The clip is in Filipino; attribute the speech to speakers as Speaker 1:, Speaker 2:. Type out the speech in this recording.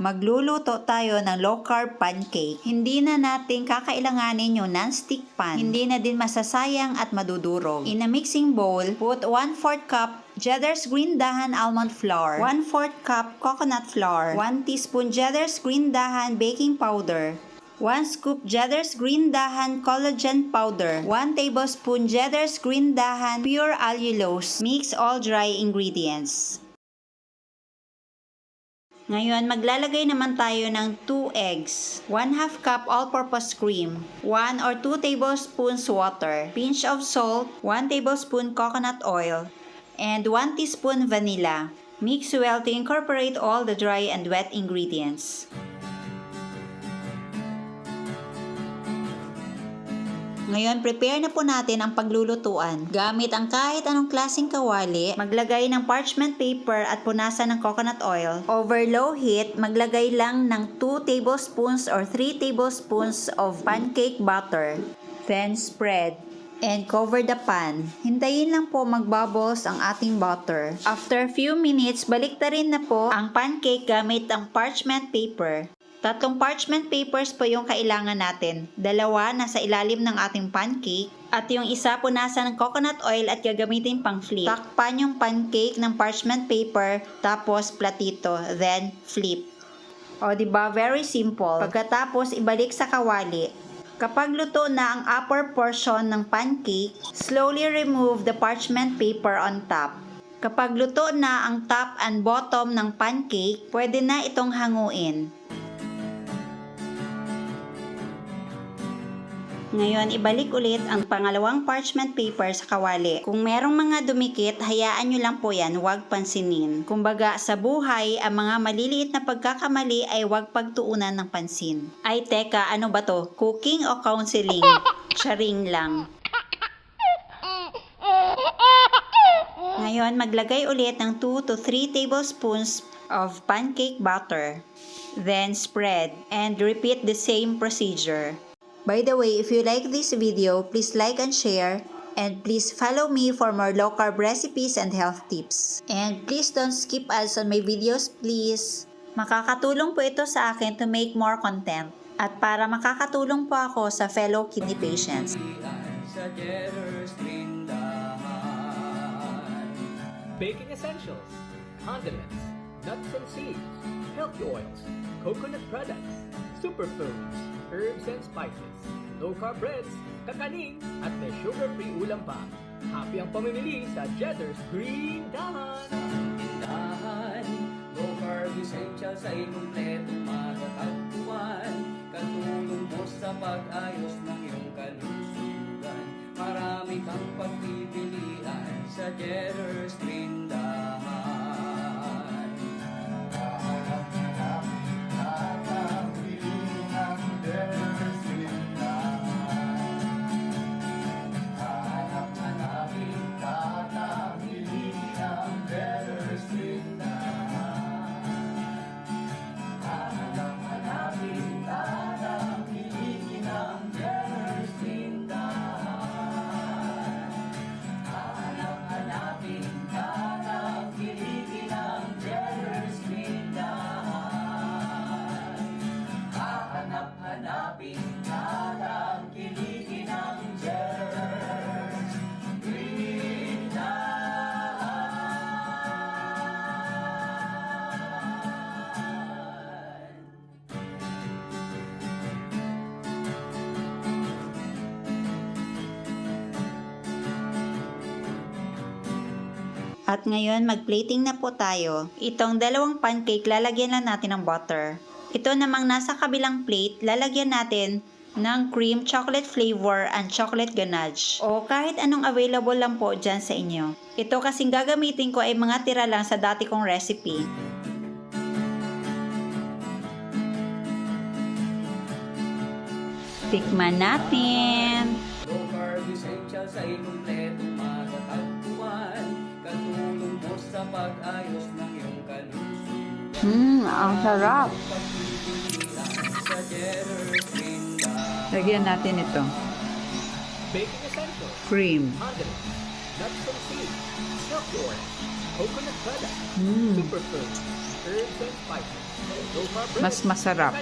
Speaker 1: Magluluto tayo ng low carb pancake. Hindi na natin kakailanganin yung non-stick pan. Hindi na din masasayang at madudurog. In a mixing bowl, put 1 4 cup Cheddar's green dahan almond flour, 1 4 cup coconut flour, 1 teaspoon Cheddar's green dahan baking powder, 1 scoop Cheddar's green dahan collagen powder, 1 tablespoon Cheddar's green dahan pure allulose. Mix all dry ingredients. Ngayon, maglalagay naman tayo ng 2 eggs, 1 half cup all-purpose cream, 1 or 2 tablespoons water, pinch of salt, 1 tablespoon coconut oil, and 1 teaspoon vanilla. Mix well to incorporate all the dry and wet ingredients. Ngayon, prepare na po natin ang paglulutuan. Gamit ang kahit anong klaseng kawali, maglagay ng parchment paper at punasan ng coconut oil. Over low heat, maglagay lang ng 2 tablespoons or 3 tablespoons of pancake butter. Then spread and cover the pan. Hintayin lang po magbubbles ang ating butter. After few minutes, baliktarin na po ang pancake gamit ang parchment paper. Tatlong parchment papers po yung kailangan natin. Dalawa nasa ilalim ng ating pancake at yung isa punasan ng coconut oil at gagamitin pang flip. Takpan yung pancake ng parchment paper tapos platito, then flip. O ba very simple. Pagkatapos ibalik sa kawali. Kapag luto na ang upper portion ng pancake, slowly remove the parchment paper on top. Kapag luto na ang top and bottom ng pancake, pwede na itong hanguin. Ngayon, ibalik ulit ang pangalawang parchment paper sa kawali. Kung merong mga dumikit, hayaan nyo lang po yan, huwag pansinin. Kumbaga, sa buhay, ang mga maliliit na pagkakamali ay huwag pagtuunan ng pansin. Ay, teka, ano ba to? Cooking o counseling? Charing lang. Ngayon, maglagay ulit ng 2 to 3 tablespoons of pancake butter. Then spread and repeat the same procedure. By the way, if you like this video, please like and share. And please follow me for more low carb recipes and health tips. And please don't skip ads on my videos, please. Makakatulong po ito sa akin to make more content. At para makakatulong po ako sa fellow kidney patients.
Speaker 2: Baking essentials, condiments, nuts and seeds, healthy oils, coconut products, superfoods, herbs and spices, low-carb breads, kakanin, at may sugar-free ulam pa. Happy ang pamimili sa Jetter's Green Dahan!
Speaker 3: Tindahan, low carb essentials ay kumpletong matatagpuan. Katulong mo sa pag-ayos ng iyong kalusugan. Marami kang pagpipilian sa Jetter's Tindahan.
Speaker 1: At ngayon, mag-plating na po tayo. Itong dalawang pancake, lalagyan lang natin ng butter. Ito namang nasa kabilang plate, lalagyan natin ng cream, chocolate flavor, and chocolate ganache. O kahit anong available lang po dyan sa inyo. Ito kasing gagamitin ko ay mga tira lang sa dati kong recipe. Tikman natin.
Speaker 3: Low carb essentials ay kumpletong matatagpuan. Katulong mo sa pag-ayos ng iyong kalusugan.
Speaker 1: Mmm, ang sarap. Lagyan natin ito.
Speaker 2: Baking essentials,
Speaker 1: Cream.
Speaker 2: condiments, nuts and seeds, healthy oils, coconut products,
Speaker 1: Mmm.
Speaker 2: superfoods, herbs and spices,
Speaker 1: Mas masarap.